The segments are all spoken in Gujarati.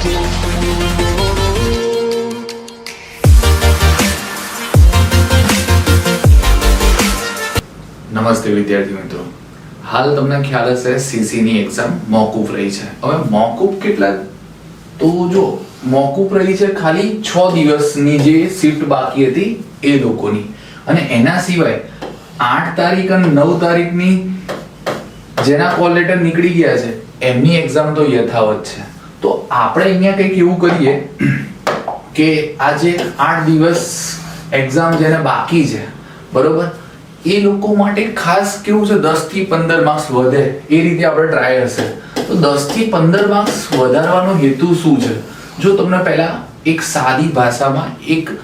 નમસ્તે વિદ્યાર્થી મિત્રો. હાલ તમને ખ્યાલ હશે સીસી ની એક્ઝામ મોકૂફ રહી છે. હવે મોકૂફ કેટલા? તો જો, મોકૂફ રહી છે ખાલી છ દિવસની જે શિફ્ટ બાકી હતી એ લોકોની. અને એના સિવાય આઠ તારીખ અને નવ તારીખની જેના કોલ લેટર નીકળી ગયા છે, એમની એક્ઝામ તો યથાવત છે. તો આપણે અહીંયા કંઈક એવું કરીએ કે આજે આઠ દિવસ એક્ઝામ જેને બાકી છે, બરોબર? એ લોકો માટે ખાસ કેવું છે, દસથી પંદર માર્ક્સ વધે, એ રીતે આપણે ટ્રાય હશે. તો દસથી પંદર માર્ક્સ વધારવાનો હેતુ શું છે? જો તમને પહેલા એક સાદી ભાષામાં એક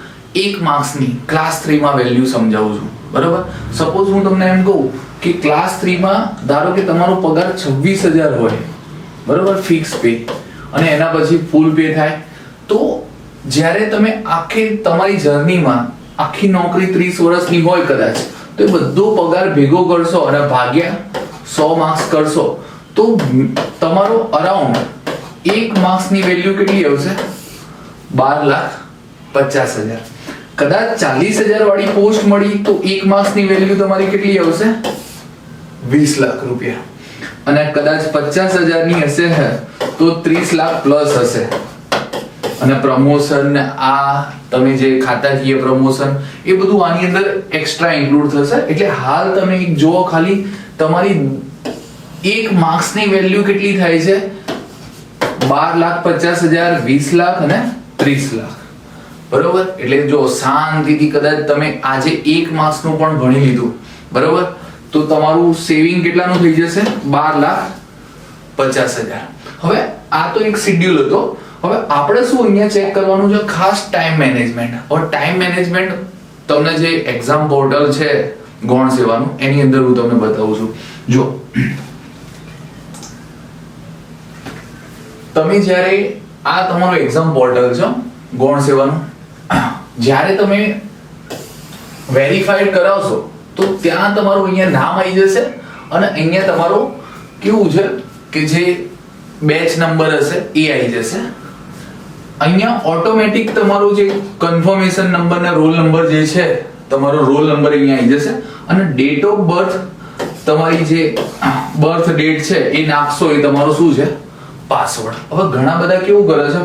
એક માર્ક્સની ક્લાસ થ્રીમાં વેલ્યુ સમજાવું છું, બરોબર? સપોઝ હું તમને એમ કહું કે ક્લાસ થ્રીમાં ધારો કે તમારો પગાર છવ્વીસ હજાર હોય, બરોબર? ફિક્સ પે અને એના પછી ફૂલ પે થાય. તો જ્યારે તમે આખી તમારી જર્નીમાં આખી નોકરી ત્રીસ વર્ષની હોય કદાચ, તો એ બધો પગાર ભેગો કરશો અને ભાગ્યા સો માર્ક્સ કરશો. તો તમારો અરાઉન્ડ એક માર્ક્સની વેલ્યુ કેટલી આવશે? બાર લાખ પચાસ હજાર. કદાચ ચાલીસ હજાર વાળી પોસ્ટ મળી, તો એક માર્ક્સની વેલ્યુ તમારી કેટલી આવશે? વીસ લાખ રૂપિયા. અને કદાચ પચાસ હજારની હશે તો ત્રીસ લાખ પ્લસ હશે. અને પ્રમોશન આ તમે જે ખાતાકીય પ્રમોશન એ બધું આની અંદર એક્સ્ટ્રા ઇન્ક્લુડ થશે. એટલે હાલ તમે એક જુઓ ખાલી, તમારી એક માર્ક્સની વેલ્યુ કેટલી થાય છે? બાર લાખ, પચાસ હજાર, વીસ લાખ અને ત્રીસ લાખ. બરોબર? એટલે જો શાંતિથી કદાચ તમે આજે એક માર્ક્સનું પણ ભણી લીધું. બરોબર? તો તમારું સેવિંગ કેટલાનું થઈ જશે? બાર લાખ પચાસ હજાર. હવે આ તો એક શિડ્યુલ હતો. હવે આપણે શું અહીંયા ચેક કરવાનું છે? ખાસ ટાઈમ મેનેજમેન્ટ હવે ટાઈમ મેનેજમેન્ટ તમને જે એક્ઝામ પોર્ટલ છે, ગૌણ સેવાનું, એની અંદર હું તમને બતાવું છું. જો, તમે જ્યારે આ તમારો એક્ઝામ પોર્ટલ છે, ગૌણ સેવાનું, જ્યારે તમે વેરીફાઈડ કરાવશો, તો ત્યાં તમારું અહીંયા નામ આવી જશે અને અહીંયા તમારું કેવું છે? કે જે બેચ નંબર હશે, એ આવી જશે. અહીંયા ઓટોમેટિક તમારું જે કન્ફર્મેશન નંબર ને રોલ નંબર જે છે, તમારો રોલ નંબર અહીંયા આવી જશે. અને ડેટ ઓફ બર્થ તમારી જે બર્થ ડેટ છે, એ નાખશો એ તમારો શું છે? પાસવર્ડ હવે ઘણા બધા કેવું કરે છે?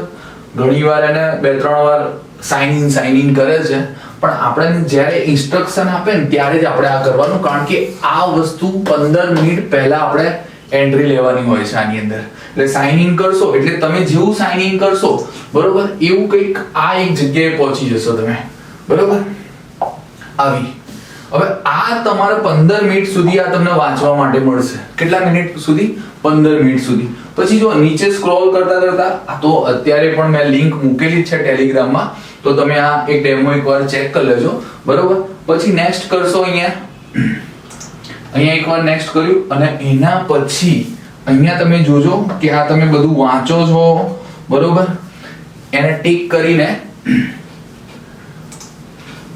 ઘણી વાર એને બે, ત્રણ વાર સાઇન ઇન સાઇન ઇન કરે છે. પણ આપણે જ્યારે ઇન્સ્ટ્રક્શન આપે ને ત્યારે જ આપણે આ કરવાનું. કારણ કે આ વસ્તુ પંદર મિનિટ પહેલા આપણે એન્ટ્રી લેવાની હોય છે આની અંદર. એટલે સાઇન ઇન કરશો, એટલે તમે જેવું સાઇન ઇન કરશો, બરોબર? એવું કંઈક આ એક જગ્યાએ પહોંચી જશો તમે. બરોબર? આવી. હવે આ તમારે પંદર મિનિટ સુધી આ તમને વાંચવા માટે મળશે. કેટલા મિનિટ સુધી? પંદર મિનિટ સુધી. પછી જો નીચે સ્ક્રોલ કરતા કરતા તો અત્યારે પણ મેં લિંક મૂકેલી જ છે ટેલિગ્રામમાં તો તમે આ એક ડેમો એકવાર ચેક કરી લેજો. બરોબર? પછી નેક્સ્ટ કરશો અહીંયા. અહીંયા એકવાર નેક્સ્ટ કર્યું અને એના પછી અહીંયા તમે જોજો કે આ તમે બધું વાંચો છો, બરોબર? એને ટીક કરીને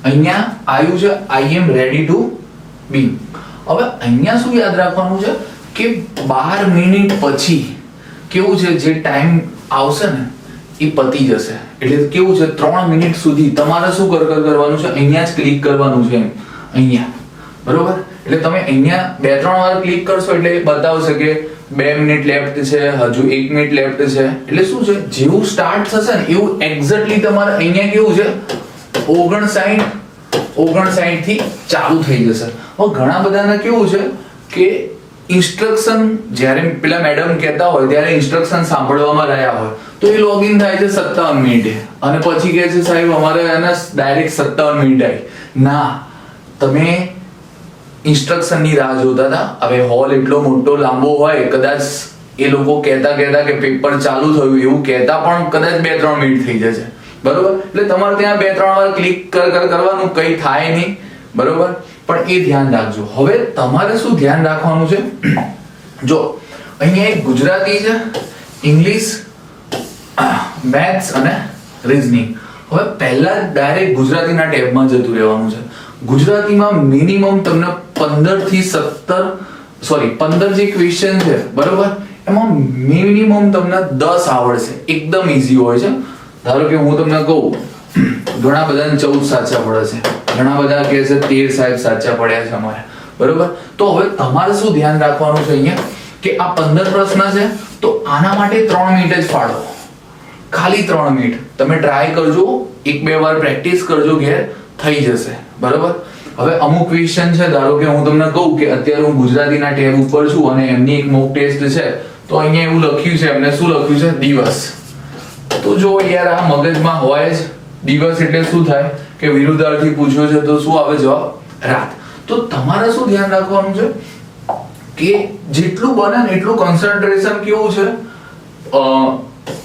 અહીંયા આવ્યું છે આઈ એમ રેડી ટુ બી હવે અહીંયા શું યાદ રાખવાનું છે કે બાર મિનિટ પછી કેવું છે, જે ટાઈમ આવશે ને, એ પતી જશે. એટલે કેવું છે, ત્રણ મિનિટ સુધી તમારે શું કર કર કરવાનું છે? અહીંયા જ ક્લિક કરવાનું છે એમ. અહીંયા. બરોબર? એટલે તમે અહીંયા બે, ત્રણ વાર ક્લિક કરશો એટલે બતાવશે કે બે મિનિટ લેફ્ટ છે, હજુ એક મિનિટ લેફ્ટ છે. એટલે શું છે? જેવું સ્ટાર્ટ થશે ને, એવું એક્ઝેક્ટલી તમારે અહીંયા કેવું છે? ઓગણસાઠ ઓગણસાઠથી ચાલુ થઈ જશે. હવે ઘણા બધાને કેવું છે કે ઇન્સ્ટ્રક્શન જ્યારે પેલા મેડમ કહેતા હોય, ત્યારે ઇન્સ્ટ્રક્શન સાંભળવામાં રહ્યા હોય. તો એ લોગિન થાય છે સત્તાવન મિનિટે અને પછી કહે છે, સાહેબ, અમારે એના ડાયરેક્ટ સત્તાવન મિનિટ આવી ના. તમે ઇન્સ્ટ્રક્શનની રાહ જોતા હતા. હવે હોલ એટલો મોટો લાંબો હોય, કદાચ એ લોકો કહેતા કહેતા કે પેપર ચાલુ થયું, એવું કહેતા પણ કદાચ બે ત્રણ મિનિટ થઈ જશે. બરોબર? એટલે તમારે ત્યાં બે ત્રણ વાર ક્લિક કર કર કરવાનું, કંઈ થાય નહીં. બરોબર? પણ એ ધ્યાન રાખજો. હવે તમારે શું ધ્યાન રાખવાનું છે? જો, અહીંયા એક ગુજરાતી છે ઇંગ્લિશ મેથ્સ અને રીઝનિંગ હવે પહેલા ડાયરેક્ટ ગુજરાતીના ટેબમાં જતું રહેવાનું છે. ગુજરાતીમાં મિનિમમ તમને પંદરથી સત્તર સોરી પંદર જે ક્વેશ્ચન છે, બરોબર? એમાં મિનિમમ તમને દસ આવડશે. એકદમ ઇઝી હોય છે. ધારો કે હું તમને કહું, ઘણા બધાને ચૌદ સાચા પડે છે. ઘણા બધા કહે છે તેર સાહેબ સાચા પડ્યા છે અમારે. બરોબર? તો હવે તમારે શું ધ્યાન રાખવાનું છે અહીંયા? કે આ પંદર પ્રશ્ન છે, તો આના માટે ત્રણ મિનિટ જ ફાળો. ખાલી ત્રણ મિનિટ તમે ટ્રાય કરજો, એક બે વાર પ્રેક્ટિસ કરજો, ઘેર થઈ જશે. બરોબર? હવે અમુક ક્વેશ્ચન છે, ધારો કે હું તમને કહું કે અત્યારે હું ગુજરાતીના ટેબ ઉપર છું અને એમની એક મોક ટેસ્ટ છે, તો અહીંયા એવું લખ્યું છે, એમને શું લખ્યું છે? દિવસ. તો જો યાર આ મગજમાં હોય જ દિવસ એટલે શું થાય? કે વિરુદ્ધાર્થી પૂછ્યો છે, તો શું આવે જવાબ? રાત. તો તમારે શું ધ્યાન રાખવાનું છે? કે જેટલું બને એટલું કોન્સન્ટ્રેશન કેવું છે?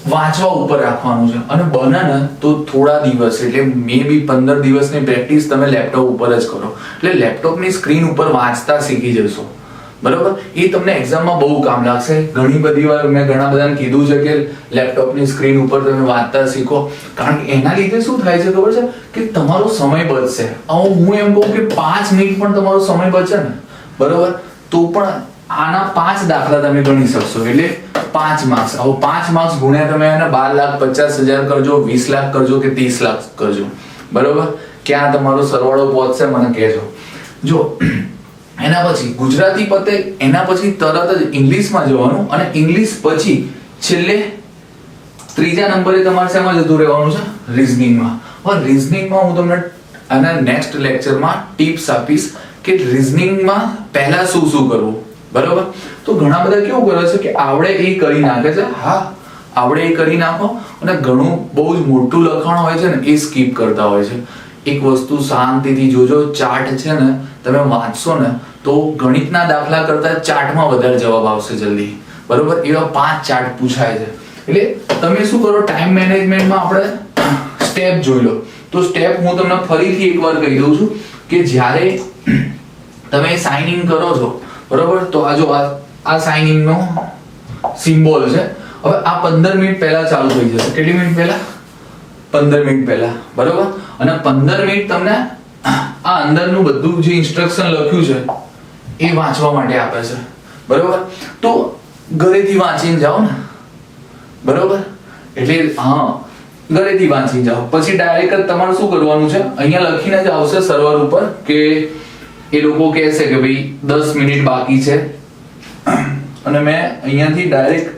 વાંચવા ઉપર રાખવાનું છે. અને બને ને તો થોડા દિવસ, એટલે મે બી પંદર દિવસની પ્રેક્ટિસ તમે લેપટોપ ઉપર જ કરો. એટલે લેપટોપની સ્ક્રીન ઉપર વાંચતા શીખી જશો. બરોબર? એ તમને એક્ઝામમાં બહુ કામ લાગશે. ઘણી બધી વાર મેં ઘણા બધાને કીધું છે કે લેપટોપની સ્ક્રીન ઉપર તમે વાંચતા શીખો. કારણ કે એના લીધે શું થાય છે ખબર છે? કે તમારો સમય બચશે. હું એમ કહું કે પાંચ મિનિટ પણ તમારો સમય બચે ને. બરોબર? તો પણ આના પાંચ દાખલા તમે ગણી શકશો. એટલે પાંચ માર્ક્સ આવો પાંચ માર્ક્સ ગુણ્યા તમે એને બાર લાખ, પચાસ હજાર કરજો, વીસ લાખ કરજો કે ત્રીસ લાખ કરજો. બરોબર? ક્યાં તમારો સરવાળો પહોંચશે મને કહેજો. જો, એના પછી ગુજરાતી પતે એના પછી તરત જ ઇંગ્લિશમાં જવાનું અને ઇંગ્લિશ પછી છેલ્લે ત્રીજા નંબરે તમારે શેમાં જતું રહેવાનું છે? રિઝનિંગમાં. હવે રિઝનિંગમાં હું તમને આના નેક્સ્ટ લેક્ચરમાં ટિપ્સ આપીશ કે રિઝનિંગમાં પહેલા શું શું કરવું? બરોબર? તો ઘણા બધા કેવું કરે છે કે આવડે એ કરી નાખે છે. હા, આવડે એ કરી નાખો અને ઘણું બહુ જ મોટું લખાણ હોય છે ને એ સ્કીપ કરતા હોય છે. એક વસ્તુ શાંતિથી જોજો ચાર્ટ છે ને, તમે વાંચશો ને, તો ગણિતના દાખલા કરતા ચાર્ટમાં વધારે જવાબ આવશે જલ્દી. બરોબર? એવા પાંચ ચાર્ટ પૂછાય છે. એટલે તમે શું કરો, ટાઈમ મેનેજમેન્ટમાં આપણે સ્ટેપ જોઈ લો. તો સ્ટેપ હું તમને ફરીથી એકવાર કહી દઉં છું કે જ્યારે તમે સાઇન ઇન કરો છો બરોબર? તો આ જો આ સાઇન ઇન નો સિમ્બોલ છે. હવે આ 15 મિનિટ પહેલા ચાલુ થઈ જશે. કેટલી મિનિટ પહેલા? 15 મિનિટ પહેલા. બરોબર? અને 15 મિનિટ તમને આ અંદરનું બધું જે ઇન્સ્ટ્રક્શન લખ્યું છે, એ વાંચવા માટે આપે છે. બરોબર? તો ઘરેથી વાંચીને જાઓ ને. બરોબર? એટલે હા, ઘરેથી વાંચી જાઓ. પછી ડાયરેક્ટ તમારે શું કરવાનું છે? અહીંયા લખીને જ આવશે સર્વર ઉપર કે એ લોકો કહેશે કે ભાઈ દસ મિનિટ બાકી છે. અને મેં અહીંયાથી ડાયરેક્ટ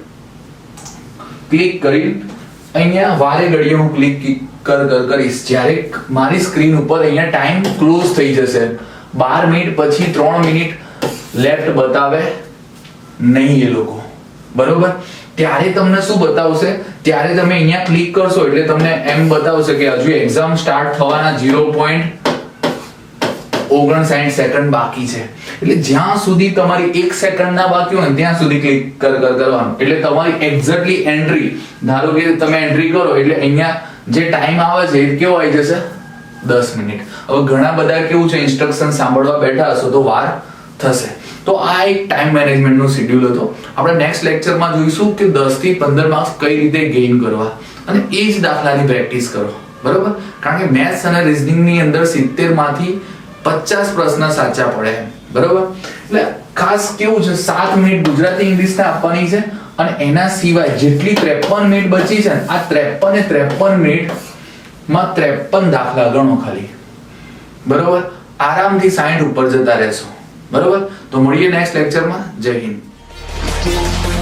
ક્લિક કરી, અહીંયા વારે ઘડીએ હું ક્લિક કર કર કરીશ. જ્યારે મારી સ્ક્રીન ઉપર અહીંયા ટાઈમ ક્લોઝ થઈ જશે. બાર મિનિટ પછી ત્રણ મિનિટ લેફ્ટ બતાવે નહીં એ લોકો. બરોબર? ત્યારે તમને શું બતાવશે? ત્યારે તમે અહીંયા ક્લિક કરશો એટલે તમને એમ બતાવશે કે હજુ એક્ઝામ સ્ટાર્ટ થવાના 0.59 સેકન્ડ બાકી છે. એટલે જ્યાં સુધી તમારી એક સેકન્ડ ના બાકી હોય ત્યાં સુધી ક્લિક કર કર, કરવાનું. એટલે તમારી એક્ઝેક્ટલી એન્ટ્રી ધારો કે તમે એન્ટ્રી કરો, એટલે અહીંયા જે ટાઈમ આવે છે, એ કેવો આવી જશે? દસ મિનિટ. હવે ઘણા બધા કેવું છે ઇન્સ્ટ્રક્શન સાંભળવા બેઠા હશો તો વાર થશે. તો આ એક ટાઈમ મેનેજમેન્ટનો શેડ્યુલ હતો. આપણે નેક્સ્ટ લેક્ચરમાં જોઈશું કે દસથી 15 માર્ક્સ કઈ રીતે ગેઇન કરવા. અને એ જ દાખલાની પ્રેક્ટિસ કરો. બરોબર? કારણ કે મેથ્સ અને રિઝનિંગની અંદર 70 માંથી 50 પ્રશ્ન સાચા પડે. બરોબર? એટલે ખાસ કેવું છે, સાત મિનિટ ગુજરાતી ઇંગ્લિશના આપવાની છે અને એના સિવાય જેટલી 53 મિનિટ બચી છે આ 53 એ 53 મિનિટમાં 53 દાખલા ગણો ખાલી. બરોબર? આરામથી 60 ઉપર જતા રહેશો. બરોબર? તો મળીએ નેક્સ્ટ લેક્ચરમાં જય હિન્દ.